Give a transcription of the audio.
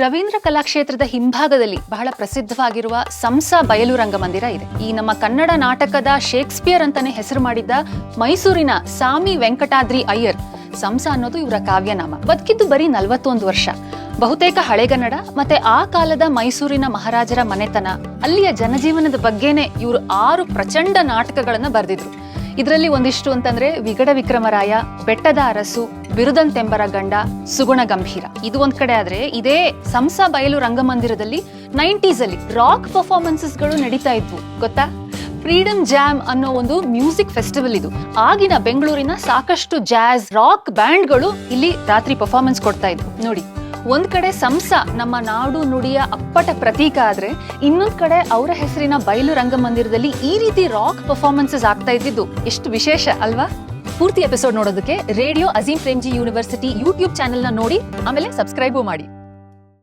ರವೀಂದ್ರ ಕಲಾಕ್ಷೇತ್ರದ ಹಿಂಭಾಗದಲ್ಲಿ ಬಹಳ ಪ್ರಸಿದ್ಧವಾಗಿರುವ ಸಂಸ ಬಯಲು ರಂಗಮಂದಿರ ಇದೆ. ಈ ನಮ್ಮ ಕನ್ನಡ ನಾಟಕದ ಶೇಕ್ಸ್ಪಿಯರ್ ಅಂತಾನೆ ಹೆಸರು ಮಾಡಿದ್ದ ಮೈಸೂರಿನ ಸಾಮಿ ವೆಂಕಟಾದ್ರಿ ಅಯ್ಯರ್, ಸಂಸ ಅನ್ನೋದು ಇವರ ಕಾವ್ಯನಾಮ. ಬದುಕಿದ್ದು ಬರೀ ನಲವತ್ತೊಂದು ವರ್ಷ. ಬಹುತೇಕ ಹಳೆಗನ್ನಡ ಮತ್ತೆ ಆ ಕಾಲದ ಮೈಸೂರಿನ ಮಹಾರಾಜರ ಮನೆತನ, ಅಲ್ಲಿಯ ಜನಜೀವನದ ಬಗ್ಗೆನೆ ಇವರು ಆರು ಪ್ರಚಂಡ ನಾಟಕಗಳನ್ನು ಬರೆದಿದ್ರು. ಇದರಲ್ಲಿ ಒಂದಿಷ್ಟು ಅಂತಂದ್ರೆ ವಿಗಡ ವಿಕ್ರಮರಾಯ, ಬೆಟ್ಟದ ಅರಸು, ಬಿರುದಂತೆಂಬರ ಗಂಡ, ಸುಗುಣ ಗಂಭೀರ. ಇದು ಒಂದ್ ಕಡೆ ಆದ್ರೆ ಇದೇ ಸಂಸ ಬಯಲು ರಂಗಮಂದಿರದಲ್ಲಿ ನೈಂಟೀಸ್ ಅಲ್ಲಿ ರಾಕ್ ಪರ್ಫಾರ್ಮೆನ್ಸಸ್ಗಳು ನಡೀತಾ ಇದ್ವು, ಗೊತ್ತಾ? ಫ್ರೀಡಮ್ ಜಾಮ್ ಅನ್ನೋ ಒಂದು ಮ್ಯೂಸಿಕ್ ಫೆಸ್ಟಿವಲ್ ಇದು. ಆಗಿನ ಬೆಂಗಳೂರಿನ ಸಾಕಷ್ಟು ಜಾಜ್ ರಾಕ್ ಬ್ಯಾಂಡ್ಗಳು ಇಲ್ಲಿ ರಾತ್ರಿ ಪರ್ಫಾರ್ಮೆನ್ಸ್ ಕೊಡ್ತಾ ಇದ್ವು. ನೋಡಿ. ಒಂದ್ ಕಡೆ ಸಂಸ ನಮ್ಮ ನಾಡು ನುಡಿಯ ಅಪ್ಪಟ ಪ್ರತೀಕ ಆದ್ರೆ, ಇನ್ನೊಂದ್ ಕಡೆ ಅವರ ಹೆಸರಿನ ಬಯಲು ರಂಗಮಂದಿರದಲ್ಲಿ ಈ ರೀತಿ ರಾಕ್ ಪರ್ಫಾರ್ಮೆನ್ಸಸ್ ಆಗ್ತಾ ಇದ್ದಿದ್ದು ಎಷ್ಟು ವಿಶೇಷ ಅಲ್ವಾ? ಪೂರ್ತಿ ಎಪಿಸೋಡ್ ನೋಡೋದಕ್ಕೆ radio Azim Premji university YouTube channel ನೋಡಿ, ಆಮೇಲೆ ಸಬ್ಸ್ಕ್ರೈಬು ಮಾಡಿ.